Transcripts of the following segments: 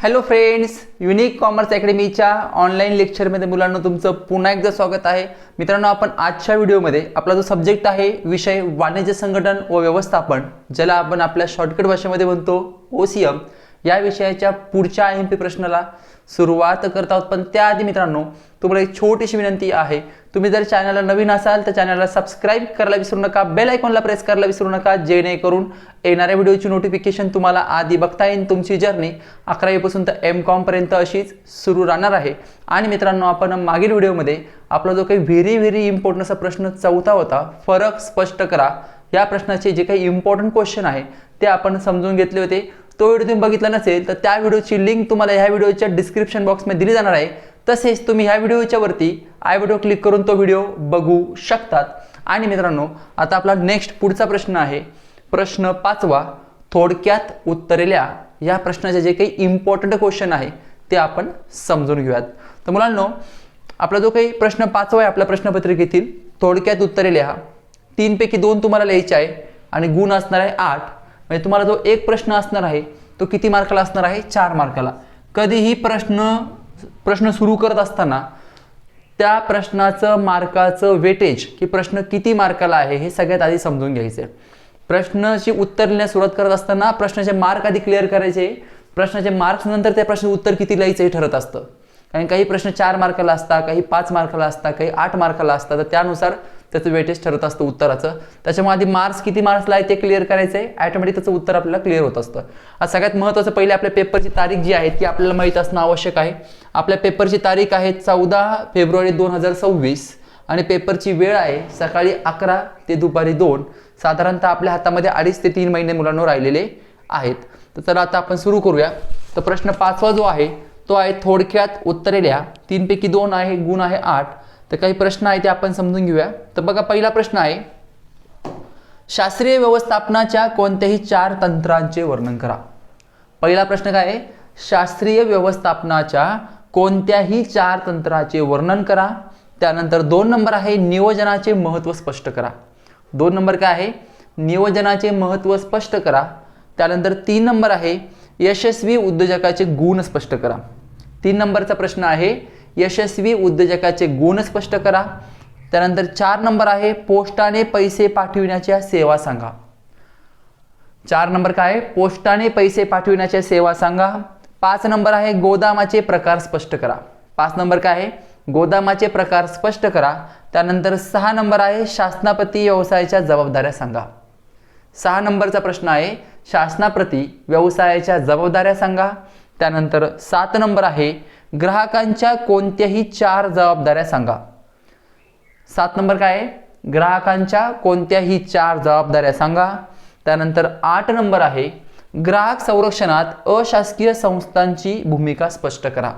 Hello friends unique commerce अकॅडमीच्या online लेक्चरमध्ये मुलांना तुमचं पुन्हा एकदा स्वागत आहे. मित्रांनो आपण आजच्या व्हिडिओमध्ये आपला जो सब्जेक्ट आहे विषय वाणिज्य संघटन व व्यवस्थापन ज्याला आपण आपल्या शॉर्टकट भाषेमध्ये म्हणतो ओ सी एम या विषयाच्या पुढच्या आय एम पी प्रश्नाला सुरुवात करत आहोत. पण त्याआधी मित्रांनो तुम्हाला एक छोटीशी विनंती आहे. तुम्ही जर चॅनलला नवीन असाल तर चॅनलला सबस्क्राईब करायला विसरू नका बेल आयकॉनला प्रेस करायला विसरू नका जेणेकरून येणाऱ्या व्हिडिओची नोटिफिकेशन तुम्हाला आधी बघता येईल. तुमची जर्नी अकरावीपासून तर एम कॉमपर्यंत अशीच सुरू राहणार आहे. आणि मित्रांनो आपण मागील व्हिडिओमध्ये आपला जो काही व्हेरी व्हेरी इम्पॉर्टंट असा प्रश्न चौथा होता फरक स्पष्ट करा. या प्रश्नाचे जे काही इम्पॉर्टंट क्वेश्चन आहे ते आपण समजून घेतले होते. तो व्हिडिओ तुम्ही बघितला नसेल तर त्या व्हिडिओची लिंक तुम्हाला ह्या व्हिडिओच्या डिस्क्रिप्शन बॉक्समध्ये दिली जाणार आहे. तसेच तुम्ही ह्या व्हिडिओच्या वरती आय व्हिडिओ क्लिक करून तो व्हिडिओ बघू शकतात. आणि मित्रांनो आता आपला नेक्स्ट पुढचा प्रश्न आहे. प्रश्न पाचवा थोडक्यात उत्तरेल्या या प्रश्नाचे जे काही इम्पॉर्टंट क्वेश्चन आहे ते आपण समजून घेऊयात. तर मुलांनो आपला जो काही प्रश्न पाचवा आहे आपल्या प्रश्नपत्रिकेतील थोडक्यात उत्तरे लिहा तीनपैकी दोन तुम्हाला लिहायचे आहे आणि गुण असणार आहे आठ. म्हणजे तुम्हाला जो एक प्रश्न असणार आहे तो किती मार्काला असणार आहे? चार मार्काला. कधीही प्रश्न प्रश्न सुरू करत असताना त्या प्रश्नाचं मार्काचं वेटेज की प्रश्न किती मार्काला आहे हे सगळ्यात आधी समजून घ्यायचं आहे प्रश्नाची उत्तर लिहिण्यास सुरुवात करत असताना प्रश्नाचे मार्क आधी क्लिअर करायचे. प्रश्नाचे मार्क्स नंतर त्या प्रश्न उत्तर किती लिहायचं हे ठरत असतं. कारण काही प्रश्न चार मार्काला असतात काही पाच मार्काला असतात काही आठ मार्काला असतात. तर त्यानुसार त्याचं वेटेज ठरत असतं उत्तराचं. त्याच्यामुळे आधी मार्क्स किती मार्क्सला आहे ते क्लिअर करायचं आहे ॲटोमॅटिक त्याचं उत्तर आपल्याला क्लिअर होत असतं. आता सगळ्यात महत्त्वाचं पहिले आपल्या पेपरची तारीख जी आहे ती आपल्याला माहीत असणं आवश्यक आहे. आपल्या पेपरची तारीख आहे चौदा फेब्रुवारी दोन हजार सव्वीस. आणि पेपरची वेळ आहे सकाळी अकरा ते दुपारी दोन. साधारणतः आपल्या हातामध्ये अडीच ते तीन महिने मुलांना राहिलेले आहेत. तर चला आता आपण सुरू करूया. तर प्रश्न पाचवा जो आहे तो आहे थोडक्यात उत्तरे लिहा तीनपैकी दोन आहे गुण आहे आठ. तर काही प्रश्न आहे ते आपण समजून घेऊया. तर बघा पहिला प्रश्न आहे शास्त्रीय व्यवस्थापनाच्या कोणत्याही चार तंत्रांचे वर्णन करा. पहिला प्रश्न काय आहे? शास्त्रीय व्यवस्थापनाच्या कोणत्याही चार तंत्राचे वर्णन करा. त्यानंतर दोन नंबर आहे नियोजनाचे महत्त्व स्पष्ट करा. दोन नंबर काय आहे? नियोजनाचे महत्त्व स्पष्ट करा. त्यानंतर तीन नंबर आहे यशस्वी उद्योजकाचे गुण स्पष्ट करा. तीन नंबरचा प्रश्न आहे यशस्वी उद्योजकाचे गुण स्पष्ट करा. त्यानंतर चार नंबर आहे पोस्टाने पैसे पाठविण्याच्या सेवा सांगा. चार नंबर काय? आहे? पोस्टाने पैसे पाठविण्याच्या सेवा सांगा. पाच नंबर आहे गोदामाचे प्रकार स्पष्ट करा. पाच नंबर काय आहे? गोदामाचे प्रकार स्पष्ट करा. त्यानंतर सहा नंबर आहे शासनाप्रती व्यवसायाच्या जबाबदाऱ्या सांगा. सहा नंबरचा प्रश्न आहे शासनाप्रती व्यवसायाच्या जबाबदाऱ्या सांगा. त्यानंतर सात नंबर आहे ग्राहकांच्या कोणत्याही चार जबाबदाऱ्या सांगा. सात नंबर काय आहे? ग्राहकांच्या कोणत्याही चार जबाबदाऱ्या सांगा. त्यानंतर आठ नंबर आहे ग्राहक संरक्षणात अशासकीय संस्थांची भूमिका स्पष्ट करा.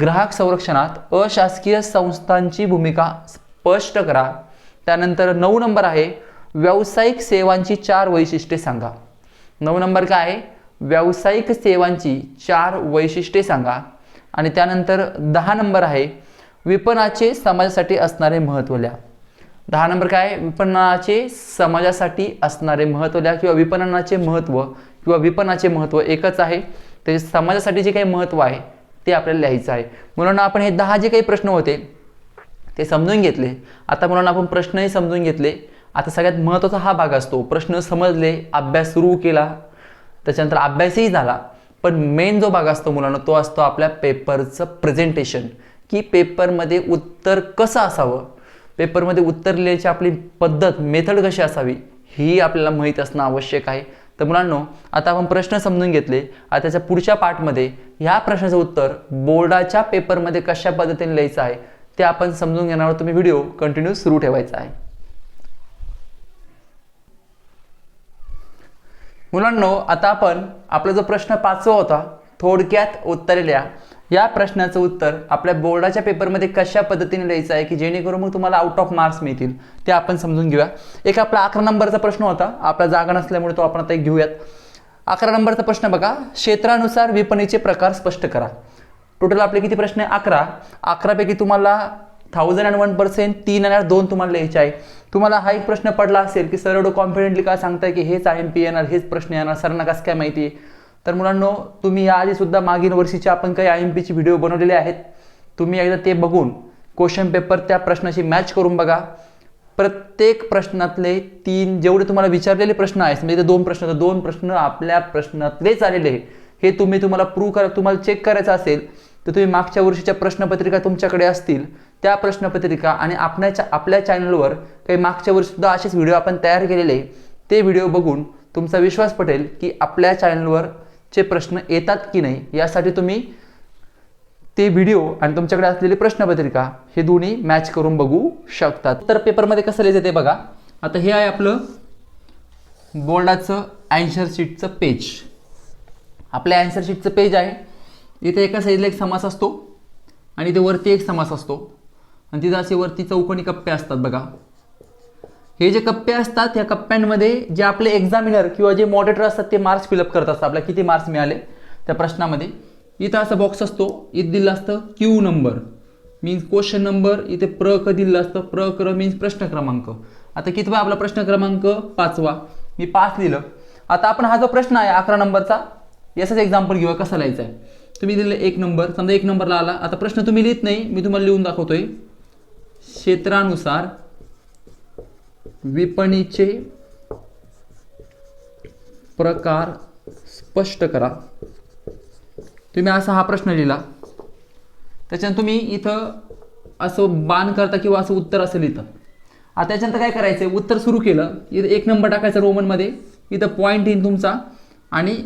ग्राहक संरक्षणात अशासकीय संस्थांची भूमिका स्पष्ट करा. त्यानंतर नऊ नंबर आहे व्यावसायिक सेवांची चार वैशिष्ट्ये सांगा. नऊ नंबर काय आहे? व्यावसायिक सेवांची चार वैशिष्ट्ये सांगा. आणि त्यानंतर दहा नंबर आहे विपणाचे समाजासाठी असणारे महत्त्व लिहा. दहा नंबर काय? विपणनाचे समाजासाठी असणारे महत्त्व लिहा किंवा विपणनाचे महत्त्व किंवा विपणनाचे महत्त्व एकच आहे. ते समाजासाठी जे काही महत्त्व आहे ते आपल्याला लिहायचं आहे. मुलांना आपण हे दहा जे काही प्रश्न होते ते समजून घेतले. आता मुलांना आपण प्रश्नही समजून घेतले. आता सगळ्यात महत्त्वाचा हा भाग असतो. प्रश्न समजले अभ्यास सुरू केला त्याच्यानंतर अभ्यासही झाला. पण मेन जो भाग असतो मुलांना तो असतो आपल्या पेपरचं प्रेझेंटेशन की पेपरमध्ये उत्तर कसं असावं? पेपरमध्ये उत्तर लिहायची आपली पद्धत मेथड कशी असावी? ही आपल्याला माहीत असणं आवश्यक आहे. तर मुलांनो आता आपण प्रश्न समजून घेतले. आता त्याच्या पुढच्या पार्टमध्ये ह्या प्रश्नाचं उत्तर बोर्डाच्या पेपरमध्ये कशा पद्धतीने लिहायचं आहे ते आपण समजून घेणार तुम्ही व्हिडिओ कंटिन्यू सुरू ठेवायचा आहे. मुलांनो आता आपण आपला जो प्रश्न पाचवा होता थोडक्यात उत्तरे लिहा. या प्रश्नाचं उत्तर आपल्या बोर्डाच्या पेपरमध्ये कशा पद्धतीने लिहायचं आहे की जेणेकरून मग तुम्हाला आउट ऑफ मार्क्स मिळतील ते आपण समजून घेऊया. एक आपला अकरा नंबरचा प्रश्न होता आपला जागा नसल्यामुळे तो आपण आता एक घेऊयात. अकरा नंबरचा प्रश्न बघा क्षेत्रानुसार विपणीचे प्रकार स्पष्ट करा. टोटल आपले किती प्रश्न आहे? अकरा. अकरापैकी तुम्हाला थाउजंड अँड वन पर्सेंट तीन आणि दोन तुम्हाला लिहायचे आहे. तुम्हाला हा एक प्रश्न पडला असेल की सर एवढं कॉन्फिडेंटली काय सांगताय की हेच आय एम पी येणार हेच प्रश्न येणार सरांना कसं काय माहिती आहे? तर मुलांनो तुम्ही याआधी सुद्धा मागील वर्षीचे आपण काही आय एम पीचे व्हिडिओ बनवलेले आहेत. तुम्ही एकदा ते बघून क्वेश्चन पेपर त्या प्रश्नाशी मॅच करून बघा. प्रत्येक प्रश्नातले तीन जेवढे तुम्हाला विचारलेले प्रश्न आहेत म्हणजे दोन प्रश्न तर दोन प्रश्न आपल्या प्रश्नातलेच आलेले आहे. हे तुम्ही तुम्हाला प्रूव्ह करा तुम्हाला चेक करायचं असेल तर तुम्ही मागच्या वर्षीच्या प्रश्नपत्रिका तुमच्याकडे असतील. त्या प्रश्नपत्रिका आणि आपल्याच्या आपल्या चॅनलवर काही मागच्या वर्षीसुद्धा असेच व्हिडिओ आपण तयार केलेले आहे. ते व्हिडिओ बघून तुमचा विश्वास पटेल की आपल्या चॅनलवरचे प्रश्न येतात की नाही यासाठी तुम्ही ते व्हिडिओ आणि तुमच्याकडे असलेली प्रश्नपत्रिका हे दोन्ही मॅच करून बघू शकतात. तर पेपरमध्ये कसं लिहायचं ते बघा. आता हे आहे आपलं बोर्डाचं अँसर शीटचं पेज आपल्या अँसर शीटचं पेज आहे. इथे एका साईडला एक समास असतो आणि इथे वरती एक समास असतो. आणि तिथं असे वरती चौकोनी कप्पे असतात बघा. हे जे कप्पे असतात या कप्प्यांमध्ये जे आपले एक्झामिनर किंवा जे मॉडेटर असतात ते मार्क्स फिलअप करत असतात आपल्याला किती मार्क्स मिळाले? त्या प्रश्नामध्ये. इथं असं बॉक्स असतो. इथं दिलं असतं Q number means question number इथे प्र क दिलं असतं. प्र क्र मीन्स प्रश्न क्रमांक. आता कितवा आपला प्रश्न क्रमांक? पाचवा. मी पाच लिहिलं. आता आपण हा जो प्रश्न आहे अकरा नंबरचा याचाच एक्झाम्पल घेऊया. कसा लिहायचा आहे? तुम्ही दिलं एक नंबर समजा एक नंबरला आला. आता प्रश्न तुम्ही लिहित नाही. मी तुम्हाला लिहून दाखवतोय. क्षेत्रानुसार विपणीचे प्रकार स्पष्ट करा. तुम्ही असा हा प्रश्न लिहिला. त्याच्यानंतर तुम्ही इथं असं बाण करता किंवा असं उत्तर असेल इथं. आता त्याच्यानंतर काय करायचं उत्तर सुरू केलं. इथं एक नंबर टाकायचा रोमनमध्ये. इथं पॉईंट येईल तुमचा. आणि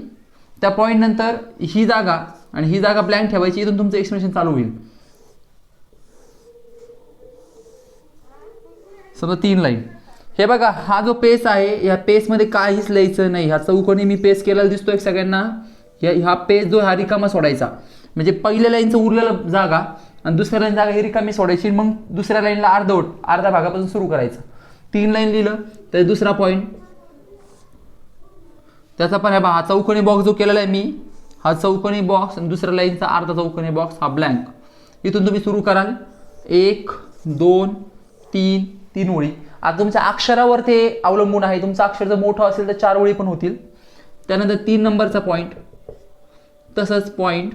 त्या पॉईंटनंतर ही जागा आणि ही जागा ब्लँक ठेवायची. इथून तुमचं एक्सप्लेनेशन चालू होईल. समजा तीन लाईन हे बघा हा जो पेस आहे या पेसमध्ये काहीच लिहायचं नाही. ह्या चौकोनी मी पेस केलेला दिसतोय सगळ्यांना. या हा पेज जो हा रिकामा सोडायचा. म्हणजे पहिल्या लाईनचं उरलेलं जागा आणि दुसऱ्या लाईन जागा ही रिकामी सोडायची मग दुसऱ्या लाईनला अर्धवट अर्ध्या भागापासून सुरू करायचं. तीन लाईन लिहिलं तर दुसरा पॉईंट त्याचा पण आहे बा हा चौकोनी बॉक्स जो केलेला आहे मी हा चौकोनी बॉक्स आणि दुसऱ्या लाईनचा अर्धा चौकोनी बॉक्स हा ब्लँक इथून तुम्ही सुरू कराल. एक दोन तीन तीन ओळी. आता तुमच्या अक्षरावर ते अवलंबून आहे. तुमचं अक्षर जर मोठं असेल तर चार ओळी पण होतील. त्यानंतर तीन नंबरचा पॉईंट तसंच पॉईंट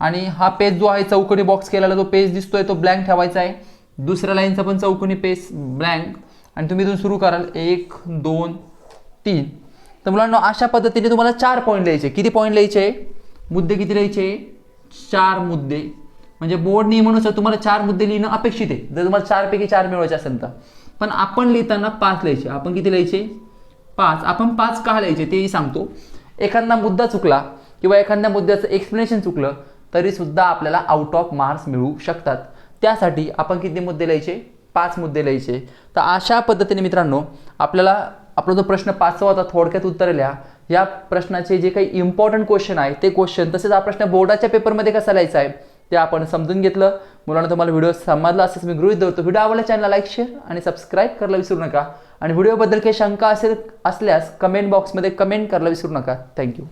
आणि हा पेज जो आहे चौकोनी बॉक्स केलेला जो पेज दिसतोय तो ब्लँक ठेवायचा आहे. दुसऱ्या लाईनचा पण चौकोनी पेज ब्लँक आणि तुम्ही इथून सुरू कराल. एक दोन तीन. तर मुलांना अशा पद्धतीने तुम्हाला चार पॉईंट लिहायचे. किती पॉईंट लिहायचे? मुद्दे किती लिहायचे? चार मुद्दे. म्हणजे बोर्ड नियमानुसार तुम्हाला चार मुद्दे लिहिणं अपेक्षित आहे. जर तुम्हाला चारपैकी चार मिळवायचे असेल तर. पण आपण लिहिताना पाच लिहायचे. आपण किती लिहायचे? पाच. आपण पाच का लिहायचे तेही सांगतो. एखादा मुद्दा चुकला किंवा एखाद्या मुद्द्याचं एक्सप्लेनेशन चुकलं तरी सुद्धा आपल्याला आउट ऑफ मार्क्स मिळू शकतात. त्यासाठी आपण किती मुद्दे लिहायचे? पाच मुद्दे लिहायचे. तर अशा पद्धतीने मित्रांनो आपल्याला आपला जो प्रश्न पाचवा होता थोडक्यात उत्तर लिहा. या प्रश्नाचे जे काही इम्पॉर्टंट क्वेश्चन आहे ते क्वेश्चन तसेच हा प्रश्न बोर्डाच्या पेपरमध्ये कसा लिहायचा आहे? ते आपण समजून घेतलं. मुलांना तुम्हाला व्हिडिओ समजला असंच मी गृहित धरतो व्हिडिओ आवडला चॅनलला लाईक शेअर आणि सबस्क्राईब करायला विसरू नका. आणि व्हिडिओबद्दल काही शंका असेल असल्यास कमेंट बॉक्समध्ये कमेंट करायला विसरू नका. थँक्यू